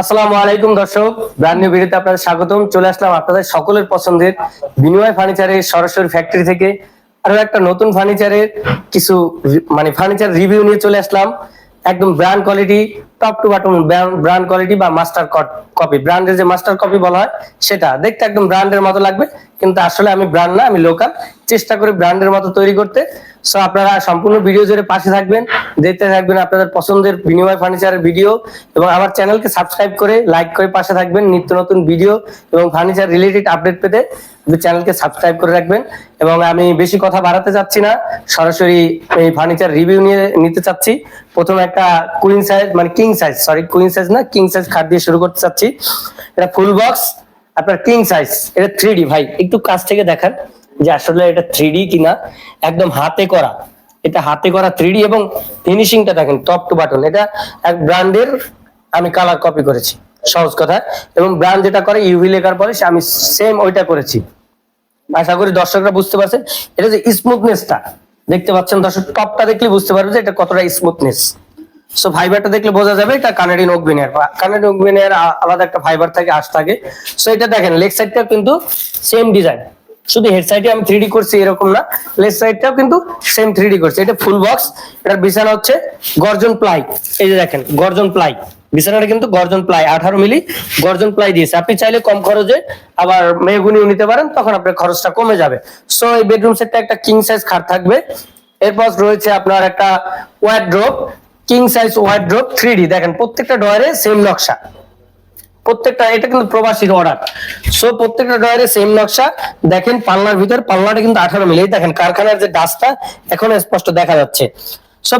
আসসালামু আলাইকুম দর্শক ব্র্যান্ড নিউ ভিডিওতে আপনাদের স্বাগতম। চলে আসলাম আপনাদের সকলের পছন্দের বিনিময় ফার্নিচারের সরাসরি ফ্যাক্টরি থেকে। আরও একটা নতুন ফার্নিচারের কিছু মানে ফার্নিচার রিভিউ নিয়ে চলে আসলাম। একদম brand quality top to bottom brand quality বা মাস্টার কপি ব্র্যান্ডের যে মাস্টার কপি বলা হয়, সেটা দেখতে একদম ব্র্যান্ডের মতো লাগবে। কিন্তু আসলে আমি ব্র্যান্ড না, আমি লোকাল চেষ্টা করি ব্র্যান্ডের মতো তৈরি করতে। সো আপনারা সম্পূর্ণ ভিডিও জুড়ে পাশে থাকবেন, দেখতে থাকবেন আপনাদের পছন্দের বিনিময় ফার্নিচারের ভিডিও এবং আমার চ্যানেলকে সাবস্ক্রাইব করে লাইক করে পাশে থাকবেন নিত্য নতুন ভিডিও এবং ফার্নিচার রিলেটেড আপডেট পেতে চ্যানেলকে সাবস্ক্রাইব করে রাখবেন এবং আমি বেশি কথা বাড়াতে চাচ্ছি না, সরাসরি এই ফার্নিচার রিভিউ নিয়ে নিতে চাচ্ছি। প্রথমে একটা কুইন সাইজ মানে king size sorry queen size না কিং সাইজ খাট দিয়ে শুরু করতে চাচ্ছি। এটা ফুল বক্স আপনার কিং সাইজ এটা থ্রি ভাই, একটু কাছ থেকে দেখান। যে আসলে এটা থ্রি কিনা, একদম হাতে করা। এটা হাতে করা থ্রি এবং ফিনিশিংটা দেখেন টপ টু বাটন এটা এক ব্র্যান্ডের আমি কালার কপি করেছি, সহজ কথা। এবং ব্র্যান্ড যেটা করে ইউভি লেখার পরে আমি সেম ওইটা করেছি। আশা করি দর্শকরা বুঝতে পারছেন, এটা যে স্মুথনেসটা দেখতে পাচ্ছেন দর্শক টপটা দেখলে বুঝতে পারবে যে এটা কতটা স্মুথনেস সো ফাইবারটা দেখলে বোঝা যাবে, এটা কানাডিয়ান ওকবিনের কানাডিয়ান ওকবিনের আলাদা একটা ফাইবার থাকে, আশ থাকে। সো এটা দেখেন লেগ সাইডটা কিন্তু সেম ডিজাইন শুধু হেড সাইডে আমি থ্রি করছি, এরকম না। লেফট সাইডটাও কিন্তু সেম থ্রি করছি। এটা ফুল বক্স এটার বিছানা হচ্ছে গর্জন প্লাই। এই যে দেখেন, গর্জন প্লাই। বিছানাটা কিন্তু গর্জন প্লাই, আঠারো মিলি গর্জন প্লাই দিয়েছে। আপনি চাইলে কম খরচে আবার মেহগুনিও নিতে পারেন, তখন আপনার খরচটা কমে যাবে। সো এই বেডরুম সেটটা একটা কিং সাইজ খাট থাকবে। এরপর রয়েছে আপনার একটা wardrobe king size wardrobe three দেখেন, প্রত্যেকটা ডয়ারে সেম নকশা। প্রত্যেকটা, এটা কিন্তু প্রবাসীর অর্ডার সো প্রত্যেকটা ডয়ারে সেম নকশা। দেখেন পাল্লার ভিতর, পাল্লাটা কিন্তু আঠারো মিলি। দেখেন, কারখানার যে ডাস্টটা, এখন স্পষ্ট দেখা যাচ্ছে। সো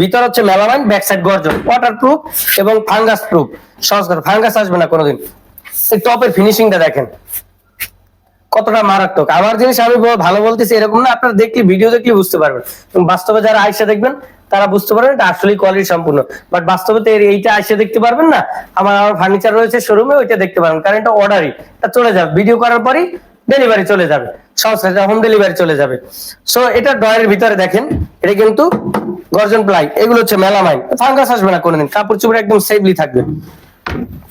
ভিতর হচ্ছে মেলামাইন ব্যাক সাইড গর্জন। ওয়াটার প্রুফ এবং ফাঙ্গাস প্রুফ সহজ কথা ফাঙ্গাস আসবে না কোনোদিন। টপের ফিনিশিংটা দেখেন। কতটা মারাত্মক। আমার জিনিস আমি ভালো বলতেছি, এরকম না, আপনারা দেখলে ভিডিও দেখলে বুঝতে পারবেন। বাস্তবে যারা আইসা দেখবেন তারা বুঝতে পারবেন এটা আসলেই কোয়ালিটি সম্পূর্ণ। বাট বাস্তবে তো এইটা আইসা দেখতে পারবেন না, আমার আমার ফার্নিচার রয়েছে শোরুমে ওইটা দেখতে পারবেন। কারণ এটা অর্ডারই এটা চলে যাবে। ভিডিও করার পরই ডেলিভারি চলে যাবে। সহজে হোম ডেলিভারি চলে যাবে। সো এটা ড্রয়ারের ভিতরে দেখেন, এটা কিন্তু গর্জন প্লাই, এগুলো হচ্ছে মেলামাইন। ফাঙ্গাস আসবে না কোনোদিন, কাপড় চোপড় একদম সেফলি থাকবে।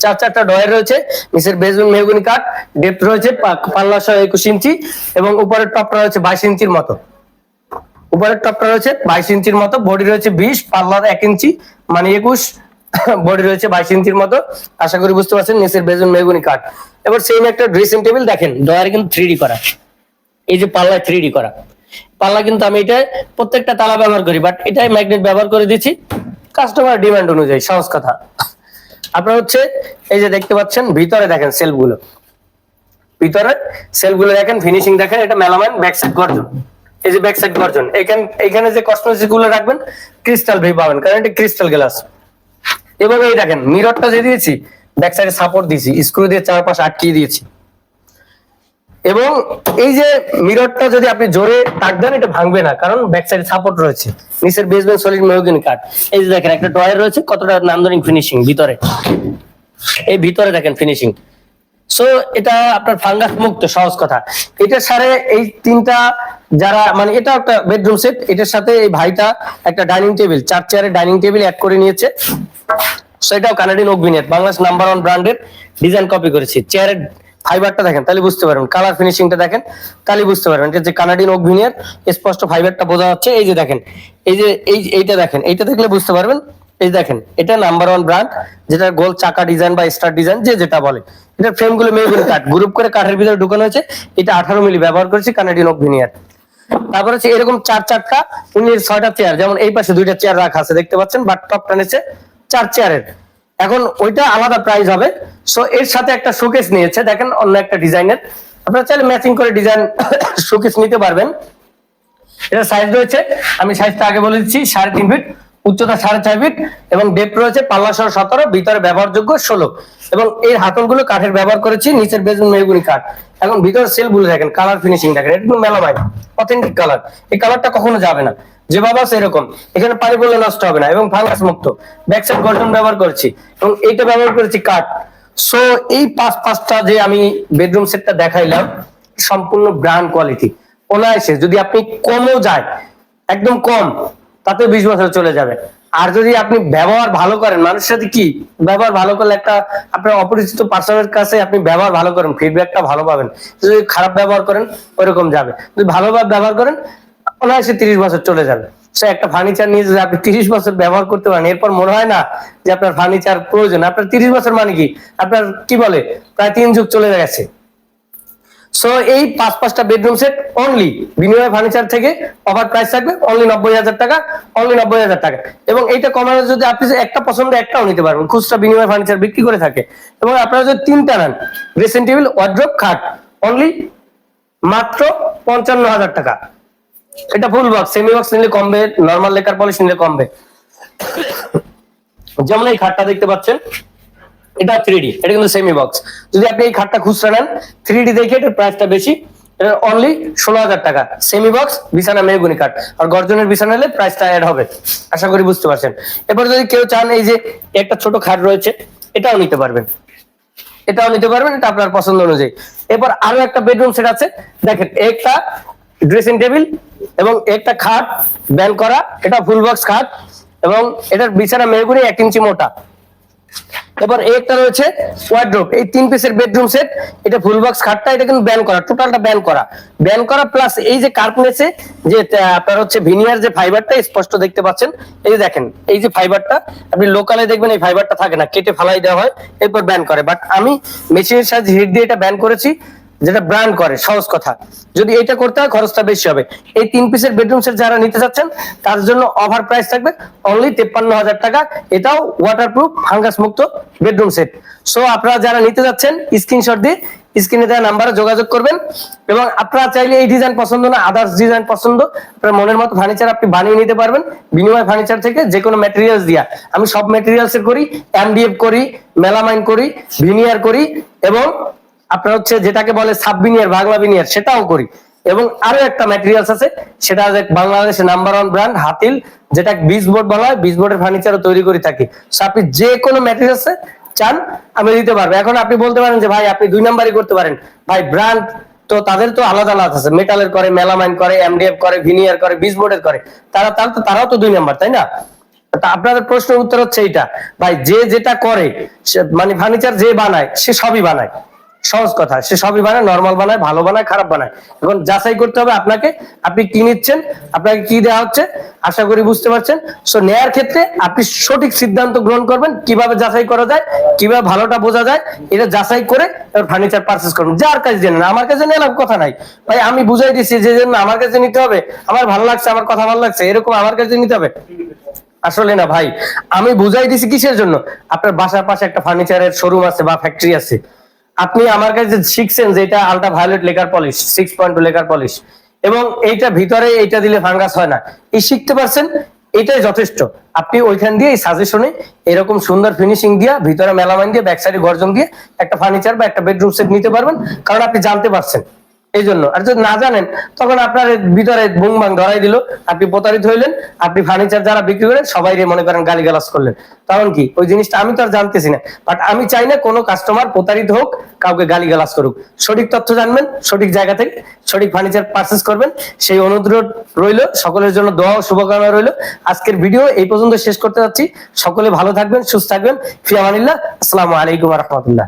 চার চারটা ডয়ের রয়েছে, নিচের বেজুন মেহগুনি কাঠ ডেপথ রয়েছে পাল্লা সহ একুশ ইঞ্চি, এবং উপরের টপটা রয়েছে বাইশ ইঞ্চির মতো। উপরের টপটা রয়েছে বাইশ ইঞ্চির মতো, বডি রয়েছে বিশ পাল্লা এক ইঞ্চি মানে একুশ, বডি রয়েছে বাইশ ইঞ্চির মতো। আশা করি বুঝতে পারছেন, নিচের বেজন মেহগুনি কাঠ। এবার সেম একটা ড্রেসিং টেবিল দেখেন ডয়ারে কিন্তু থ্রি করা। এই যে পাল্লা থ্রি করা। পাল্লা কিন্তু আমি এটা প্রত্যেকটা তালা ব্যবহার করি বাট এটাই ম্যাগনেট ব্যবহার করে দিচ্ছি। কাস্টমার ডিমান্ড অনুযায়ী, সহজ কথা। আপনার হচ্ছে, এই যে দেখতে পাচ্ছেন, ভিতরে দেখেন সেলফগুলো। ভিতরে সেলফগুলো দেখেন ফিনিশিং দেখেন, এটা মেলামাইন ব্যাক সাইড গর্জন। এই যে ব্যাক সাইড গর্জন এখানে এখানে যে কসমেটিকগুলো রাখবেন ক্রিস্টাল ভি পাবেন, কারণ এটা ক্রিস্টাল গ্লাস এবং এই দেখেন মিররটা যে দিয়েছি ব্যাক সাইডে সাপোর্ট দিয়েছি স্ক্রু দিয়ে চারপাশে আটকিয়ে দিয়েছি। এবং এই যে মিররটা যদি আপনি জোরে টাক দেন, এটা ভাঙবে না, কারণ ব্যাক সাইডে সাপোর্ট রয়েছে। নিচের বেসমেন্ট সলিড মেহগিনি কাঠ এই যে দেখেন, একটা ড্রয়ার রয়েছে, কতটা নান্দনিক ফিনিশিং ভিতরে। এই ভিতরে দেখেন ফিনিশিং সো এটা আপনার ফাঙ্গাস মুক্ত, সহজ কথা। এটা সাথে এই তিনটা যারা মানে এটা একটা বেডরুম সেট এটার সাথে এই ভাইটা একটা ডাইনিং টেবিল চার চেয়ারের ডাইনিং টেবিল অ্যাড করে নিয়েছে। সেটাও কানাডিয়ান ওকভিনেট বাংলাদেশ নাম্বার ওয়ান ব্র্যান্ডের ডিজাইন কপি করেছি। চেয়ারের ফাইবারটা দেখেন, তাহলে বুঝতে পারবেন কালার ফিনিশিংটা দেখেন, তাহলে বুঝতে পারবেন। এটা যে কানাডিয়ান ওকভিনের স্পষ্ট ফাইবারটা বোঝা যাচ্ছে। এই যে দেখেন, এই যে, এই, এইটা দেখেন, এইটা দেখলে বুঝতে পারবেন, এই দেখেন, এটা নাম্বার ওয়ান ব্র্যান্ড যেটা গোল চাকা ডিজাইন বা স্টার ডিজাইন যে যেটা বলে। এটা ফ্রেমগুলো মেয়েগুলো কাঠ গ্রুপ করে কাঠের ভিতরে ঢুকানো হয়েছে। এটা আঠারো মিলি ব্যবহার করেছি কানাডিয়ান ওকভিনিয়ার তারপর হচ্ছে এরকম চার চারটা উনি ছয়টা চেয়ার যেমন এই পাশে দুইটা চেয়ার রাখা আছে, দেখতে পাচ্ছেন বাট টপটা নিচে চার চেয়ারের এখন ওইটা আলাদা প্রাইস হবে। সো এর সাথে একটা শোকেস নিয়েছে, দেখেন অন্য একটা ডিজাইনের। আপনারা চাইলে ম্যাচিং করে ডিজাইন শোকেস নিতে পারবেন। এটা সাইজ রয়েছে, আমি সাইজটা আগে বলে দিচ্ছি, সাড়ে তিন ফিট উচ্চতা সাড়ে চার ফিট এবং ডেপ রয়েছে পাল্লা সহ সতেরো, ভিতরে ব্যবহারযোগ্য ষোলো। এবং এই হাতলগুলো কাঠের ব্যবহার করেছি, নিচের বেজন মেহগুনি কাঠ। এখন ভিতরে সেলগুলো দেখেন কালার ফিনিশিং দেখেন কিন্তু মেলামাইন অথেন্টিক কালার এই কালারটা কখনো যাবে না। যে বাবা সেরকম এখানে পানি পড়লে নষ্ট হবে না এবং ফাঙ্গাস মুক্ত। ব্যাক সাইড গঠন ব্যবহার করেছি এবং এইটা ব্যবহার করেছি কাঠ। সো এই পাঁচ, পাঁচটা যে আমি বেডরুম সেটটা দেখাইলাম, সম্পূর্ণ ব্র্যান্ড কোয়ালিটি অনায়াসে যদি আপনি কমও যায়, একদম কম তাতে বিশ বছর চলে যাবে। আর যদি আপনি ব্যবহার ভালো করেন, মানুষের সাথে কি? ব্যবহার ভালো করলে একটা আপনার অপরিচিত পার্সনের কাছে আপনি ব্যবহার ভালো করেন ফিডব্যাকটা ভালো পাবেন। যদি খারাপ ব্যবহার করেন, ওইরকম যাবে। যদি ভালোভাবে ব্যবহার করেন, অনায়াসে তিরিশ বছর চলে যাবে। সে একটা ফার্নিচার নিয়ে যদি আপনি তিরিশ বছর ব্যবহার করতে পারেন, এরপর মনে হয় না যে আপনার ফার্নিচার প্রয়োজন। আপনার তিরিশ বছর মানে কি? আপনার কি বলে? প্রায় তিন যুগ চলে গেছে। সো এই পাঁচ পাঁচটা bedroom set only Binimoy furniture থেকে অফার প্রাইস থাকবে অনলি নব্বই হাজার টাকা অনলি নব্বই হাজার টাকা। এবং এইটা কমানো যদি আপনি একটা পছন্দ, একটাও নিতে পারবেন। খুচরা বিনিময় ফার্নিচার বিক্রি করে থাকে। এবং আপনারা যদি তিনটা নেন ড্রেসিং টেবিল ওয়ার্ড্রপ খাট অনলি মাত্র পঞ্চান্ন হাজার টাকা। এটা ফুল বক্স সেমি বক্স নিলে কমবে নর্মাল লেকার পলিশ নিলে কমবে। যেমন এই খাটটা দেখতে পাচ্ছেন। এটা থ্রি ডি এটা কিন্তু সেমি বক্স যদি আপনি এই খাটটা খুচরা নেন থ্রি ডি দেখে এটার প্রাইসটা বেশি। এটা অনলি ষোলো হাজার টাকা। সেমি বক্স বিছানা মেহগুনি কাঠ আর গর্জনের বিছানা হলে প্রাইসটা অ্যাড হবে। আশা করি বুঝতে পারছেন। এরপর যদি কেউ চান এই যে একটা ছোট খাট রয়েছে, এটাও নিতে পারবেন। এটাও নিতে পারবেন, এটা আপনার পছন্দ অনুযায়ী। এরপর আরও একটা বেডরুম সেট আছে। দেখেন, একটা ড্রেসিং টেবিল এবং একটা খাট ব্যান করা, এটা ফুল বক্স খাট এবং এটার বিছানা মেহগুনি এক ইঞ্চি মোটা। এবার একটা রয়েছে ওয়ার্ড্রোপ এই তিন পিসের বেডরুম সেট এটা ফুল বক্স খাটটা, এটা কিন্তু ব্যান করা টোটালটা ব্যান করা। ব্যান করা প্লাস এই যে কার্পনেসে যে আপনার হচ্ছে ভিনিয়ার যে ফাইবারটা স্পষ্ট দেখতে পাচ্ছেন। এই যে দেখেন, এই যে ফাইবারটা আপনি লোকালে দেখবেন এই ফাইবারটা থাকে না, কেটে ফালাই দেওয়া হয়, এরপর ব্যান করে। বাট আমি মেশিনের সাহায্যে হিট দিয়ে এটা ব্যান করেছি। যেটা ব্র্যান্ড করে, সহজ কথা। যদি এটা করতে হয়, খরচটা বেশি হবে। এই তিন পিসের বেডরুম সেট যারা নিতে চাচ্ছেন, তার জন্য অফার প্রাইস থাকবে অনলি তেপ্পান্ন হাজার টাকা। এটাও ওয়াটারপ্রুফ ফাঙ্গাস মুক্ত বেডরুম সেট সো আপনারা যারা নিতে যাচ্ছেন স্ক্রিনশট দিয়ে স্ক্রিনে দেওয়া নাম্বারে যোগাযোগ করবেন। এবং আপনারা চাইলে এই ডিজাইন পছন্দ না আদার্স ডিজাইন পছন্দ, আপনার মনের মতো ফার্নিচার আপনি বানিয়ে নিতে পারবেন। বিনিময় ফার্নিচার থেকে যে কোনো ম্যাটেরিয়ালস দিয়া। আমি সব ম্যাটেরিয়ালস করি এমডিএফ করি মেলামাইন করি ভিনিয়ার করি এবং আপনার হচ্ছে যেটাকে বলে সাব বিনিয়ার বাংলা বিনিয়ার সেটাও করি। এবং আরও একটা ম্যাটেরিয়ালস আছে, সেটা বাংলাদেশের নাম্বার ওয়ান ব্র্যান্ড হাতিল, যেটা বিজ বোর্ড বলা হয় বিজ বোর্ডের ফার্নিচারও তৈরি করে থাকি। আপনি যে কোনো ম্যাটেরিয়ালস চান, আমি দিতে পারব। এখন আপনি বলতে পারেন যে, ভাই, আপনি দুই নাম্বারই করতে পারেন। ভাই ব্র্যান্ড তো তাদের তো আলাদা আলাদা আছে। মেটালের করে মেলামাইন করে এমডিএফ করে ভিনিয়ার করে বিজ বোর্ডের করে। তারা, তার তো, তারাও তো দুই নাম্বার তাই না? আপনাদের প্রশ্নের উত্তর হচ্ছে এইটা। ভাই, যে যেটা করে মানে ফার্নিচার যে বানায়, সে সবই বানায়। সহজ কথা। সে সবই বানায় নর্মাল বানায়, ভালো বানায়, খারাপ বানায়। এখন যাচাই করতে হবে আপনাকে, আপনি কি নিচ্ছেন, আপনাকে কি দেওয়া হচ্ছে, আশা করি বুঝতে পারছেন। সো নেয়ার ক্ষেত্রে আপনি সঠিক সিদ্ধান্ত গ্রহণ করবেন, কীভাবে যাচাই করা যায়, কীভাবে ভালোটা বোঝা যায়, এটা যাচাই করে ফার্নিচার পারচেস করবেন। যার কাছে জেনে আমার কাছে নিলাম কথা নাই। ভাই, আমি বুঝাই দিচ্ছি যে জন্য আমার কাছে নিতে হবে, আমার ভালো লাগছে, আমার কথা ভালো লাগছে, এরকম আমার কাছে নিতে হবে। আসলে না, ভাই, আমি বুঝাই দিছি কিসের জন্য? আপনার বাসার পাশে একটা ফার্নিচারের শোরুম আছে বা ফ্যাক্টরি আছে। আপনি আমার কাছে শিখছেন যে এটা ultra violet lacquer polish six point two lacquer polish এবং এইটা ভিতরে এইটা দিলে ফাঙ্গাস হয় না। এই শিখতে পারছেন? এটাই যথেষ্ট। আপনি ওইখান দিয়ে এই সাজেশনে এরকম সুন্দর ফিনিশিং দিয়ে ভিতরে মেলামাইন দিয়ে ব্যাক সাইডে গর্জন দিয়ে একটা ফার্নিচার বা একটা বেডরুম সেট নিতে পারবেন। কারণ আপনি জানতে পারছেন। এই জন্য আর যদি না জানেন, তখন আপনার ভিতরে বুং বাং ধরাই দিল, আপনি প্রতারিত হইলেন, আপনি ফার্নিচার যারা বিক্রি করেন, সবাই মনে করেন গালি গালাজ করলেন। কারণ কি? ওই জিনিসটা আমি তো আর জানতেছি না। বাট আমি চাই না কোনো কাস্টমার প্রতারিত হোক, কাউকে গালি গালাজ করুক। সঠিক তথ্য জানবেন, সঠিক জায়গা থেকে, সঠিক ফার্নিচার পারচেস করবেন। সেই অনুরোধ রইল, সকলের জন্য দোয়া ও শুভকামনা রইল। আজকের ভিডিও এই পর্যন্ত শেষ করতে যাচ্ছি। সকলে ভালো থাকবেন, সুস্থ থাকবেন। ফিয়ামানিল্লাহ, আসসালামু আলাইকুম রহমতুল্লাহ।